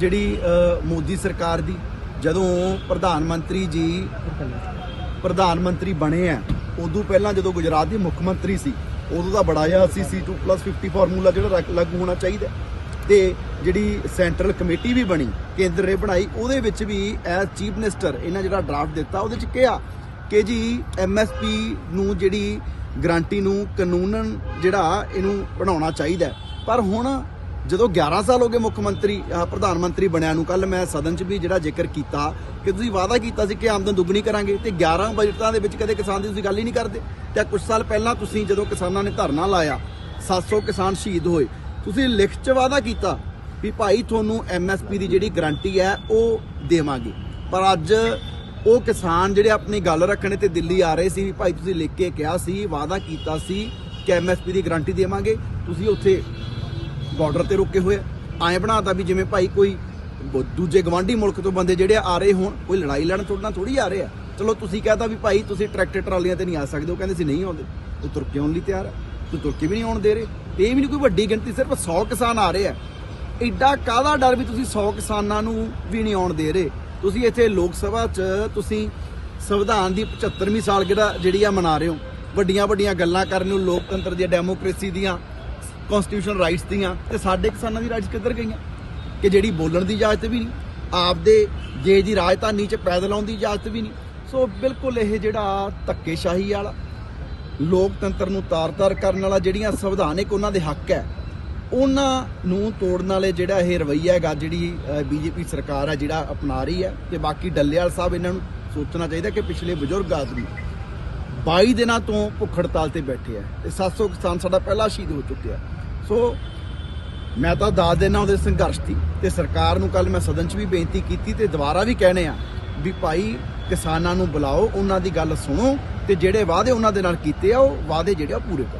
ਜਿਹੜੀ ਮੋਦੀ ਸਰਕਾਰ ਦੀ, ਜਦੋਂ ਪ੍ਰਧਾਨ ਮੰਤਰੀ ਜੀ ਪ੍ਰਧਾਨ ਮੰਤਰੀ ਬਣੇ ਆ ਉਦੋਂ ਪਹਿਲਾਂ ਜਦੋਂ ਗੁਜਰਾਤ ਦੇ ਮੁੱਖ ਮੰਤਰੀ ਸੀ, ਉਦੋਂ ਦਾ ਬੜਾ ਜਿਹਾ ਸੀ C2+50 ਫਾਰਮੂਲਾ ਜਿਹੜਾ ਰੱਖ- ਲਾਗੂ ਹੋਣਾ ਚਾਹੀਦਾ ਤੇ ਜਿਹੜੀ ਸੈਂਟਰਲ ਕਮੇਟੀ ਵੀ ਬਣੀ, ਕੇਂਦਰ ਨੇ ਬਣਾਈ, ਉਹਦੇ ਵਿੱਚ ਵੀ ਐਸ ਚੀਫ ਮਿਨਿਸਟਰ ਇਹਨਾਂ ਜਿਹੜਾ ਡਰਾਫਟ ਦਿੱਤਾ, ਉਹਦੇ ਚ ਕਿਹਾ ਕਿ ਜੀ ਐਮਐਸਪੀ ਨੂੰ ਜਿਹੜੀ ਗਰੰਟੀ ਨੂੰ ਕਾਨੂੰਨਨ ਜਿਹੜਾ ਇਹਨੂੰ ਬਣਾਉਣਾ ਚਾਹੀਦਾ ਪਰ ਹੁਣ ਜਦੋਂ 11 ਸਾਲ ਹੋ ਗਏ ਮੁੱਖ ਮੰਤਰੀ ਪ੍ਰਧਾਨ ਮੰਤਰੀ ਬਣਿਆ ਨੂੰ ਕੱਲ ਮੈਂ ਸਦਨ 'ਚ ਵੀ ਜਿਹੜਾ ਜ਼ਿਕਰ ਕੀਤਾ ਕਿ ਤੁਸੀਂ ਵਾਅਦਾ ਕੀਤਾ ਸੀ ਕਿ ਆਮਦਨ ਦੁੱਗਣੀ ਕਰਾਂਗੇ ਤੇ 11 ਬਜਟਾਂ ਦੇ ਵਿੱਚ ਕਦੇ ਕਿਸਾਨ ਦੀ ਤੁਸੀਂ ਗੱਲ ਹੀ ਨਹੀਂ ਕਰਦੇ। ਤੇ ਕੁਝ ਸਾਲ ਪਹਿਲਾਂ ਤੁਸੀਂ ਜਦੋਂ ਕਿਸਾਨਾਂ ਨੇ ਧਰਨਾ ਲਾਇਆ 700 ਕਿਸਾਨ ਸ਼ਹੀਦ ਹੋਏ, ਤੁਸੀਂ ਲਿਖਤ 'ਚ ਵਾਅਦਾ ਕੀਤਾ ਵੀ ਭਾਈ ਤੁਹਾਨੂੰ ਐਮਐਸਪੀ ਦੀ ਜਿਹੜੀ ਗਾਰੰਟੀ ਹੈ, ਉਹ ਦੇਵਾਂਗੇ। ਪਰ ਅੱਜ ਉਹ ਕਿਸਾਨ ਜਿਹੜੇ ਆਪਣੀ ਗੱਲ ਰੱਖਣੇ ਤੇ ਦਿੱਲੀ ਆ ਰਹੇ ਸੀ ਵੀ ਭਾਈ ਤੁਸੀਂ ਲਿਖ ਕੇ ਕਿਹਾ ਸੀ, ਵਾਅਦਾ ਕੀਤਾ ਸੀ ਕਿ ਐਮਐਸਪੀ ਦੀ ਗਾਰੰਟੀ ਦੇਵਾਂਗੇ, ਤੁਸੀਂ ਉੱਥੇ ਬਾਰਡਰ ਤੇ ਰੁਕੇ ਹੋਏ ਐਂ ਬਣਾਤਾ ਵੀ ਜਿਵੇਂ ਭਾਈ ਕੋਈ ਬ- ਦੂਜੇ ਗਵਾਂਢੀ ਮੁਲਕ ਤੋਂ ਬੰਦੇ ਜਿਹੜੇ ਆ ਰਹੇ ਹੋਣ, ਕੋਈ ਲੜਾਈ ਲੜਨ ਤੁਹਾਡੇ ਨਾਲ ਥੋੜੀ ਆ ਰਹੇ ਆ। ਚਲੋ ਤੁਸੀਂ ਕਹਤਾ ਵੀ ਭਾਈ ਤੁਸੀਂ ਟਰੈਕਟਰ ਟਰਾਲੀਆਂ ਤੇ ਨਹੀਂ ਆ ਸਕਦੇ, ਉਹ ਕਹਿੰਦੇ ਸੀ ਨਹੀਂ ਆਉਂਦੇ। ਉਹ ਤੁਰ ਕੇ ਆਉਣ ਲਈ ਤਿਆਰ ਆ। ਤੂੰ ਤੁਰ ਕੇ ਵੀ ਨਹੀਂ ਆਉਣ ਦੇ ਰਹੇ। ਤੇ ਇਹ ਵੀ ਨਹੀਂ ਕੋਈ ਵੱਡੀ ਗਿਣਤੀ, ਸਿਰਫ 100 ਕਿਸਾਨ ਆ ਰਹੇ ਆ। ਐਡਾ ਕਾਹਦਾ ਡਰ ਵੀ ਤੁਸੀਂ 100 ਕਿਸਾਨਾਂ ਨੂੰ ਵੀ ਨਹੀਂ ਆਉਣ ਦੇ ਰਹੇ? ਤੁਸੀਂ ਇੱਥੇ ਲੋਕ ਸਭਾ 'ਚ ਤੁਸੀਂ ਸੰਵਿਧਾਨ ਦੀ 75ਵੀਂ ਸਾਲਗਿਰਾ ਜਿਹੜੀ ਆ ਮਨਾ ਰਹੇ ਹੋ। ਵੱਡੀਆਂ ਵੱਡੀਆਂ ਗੱਲਾਂ ਕਰਨ ਨੂੰ ਲੋਕਤੰਤਰ ਦੀਆਂ ਡੈਮੋਕ੍ਰੇਸੀ ਦੀਆਂ ਕਨਸਟੀਟਿਊਸ਼ਨ ਰਾਈਟਸ ਦੀਆਂ ਤੇ ਸਾਡੇ ਕਿਸਾਨਾਂ ਦੀ ਰਾਈਟਸ ਕਿੱਧਰ ਗਈਆਂ? ਕਿ ਜਿਹੜੀ ਬੋਲਣ ਦੀ ਇਜਾਜ਼ਤ ਵੀ ਨਹੀਂ, ਆਪਦੇ ਦੇਸ਼ ਦੀ ਰਾਜਧਾਨੀ 'ਚ ਪੈਦਲ ਆਉਣ ਦੀ ਇਜਾਜ਼ਤ ਵੀ ਨਹੀਂ। ਸੋ ਬਿਲਕੁਲ ਇਹ ਜਿਹੜਾ ਧੱਕੇਸ਼ਾਹੀ ਵਾਲਾ, ਲੋਕਤੰਤਰ ਨੂੰ ਤਾਰ-ਤਾਰ ਕਰਨ ਵਾਲਾ ਜਿਹੜੀਆਂ ਸੰਵਿਧਾਨਿਕ ਉਹਨਾਂ ਦੇ ਹੱਕ ਹੈ, ਉਹਨਾਂ ਨੂੰ ਤੋੜਨ ਵਾਲੇ ਜਿਹੜਾ ਇਹ ਰਵੱਈਆ ਹੈਗਾ, ਜਿਹੜੀ ਬੀਜੇਪੀ ਸਰਕਾਰ ਹੈ, ਜਿਹੜਾ ਅਪਣਾ ਰਹੀ ਹੈ ਤੇ ਬਾਕੀ ਡੱਲੇਵਾਲ ਸਾਹਿਬ ਇਹਨਾਂ ਨੂੰ ਸੋਚਣਾ ਚਾਹੀਦਾ ਕਿ ਪਿਛਲੇ ਬਜ਼ੁਰਗ ਆਦਮੀ 22 ਦਿਨਾਂ ਤੋਂ ਭੁੱਖ ਹੜਤਾਲ ਤੇ ਬੈਠੇ ਆ ਤੇ 700 ਕਿਸਾਨ ਸਾਡਾ ਪਹਿਲਾ ਸ਼ਹੀਦ ਹੋ ਚੁੱਕਿਆ। ਸੋ ਮੈਂ ਤਾਂ ਦੱਸ ਦੇਣਾ ਉਹਦੇ ਸੰਘਰਸ਼ ਦੀ। ਤੇ ਸਰਕਾਰ ਨੂੰ ਕੱਲ ਮੈਂ ਸਦਨ 'ਚ ਵੀ ਬੇਨਤੀ ਕੀਤੀ ਤੇ ਦੁਬਾਰਾ ਵੀ ਕਹਿਣੇ ਆ ਵੀ ਭਾਈ ਕਿਸਾਨਾਂ ਨੂੰ ਬੁਲਾਓ, ਉਹਨਾਂ ਦੀ ਗੱਲ ਸੁਣੋ ਤੇ ਜਿਹੜੇ ਵਾਅਦੇ ਉਹਨਾਂ ਦੇ ਨਾਲ ਕੀਤੇ ਆ, ਉਹ ਵਾਅਦੇ ਜਿਹੜੇ ਆ ਉਹ ਪੂਰੇ ਕਰੋ।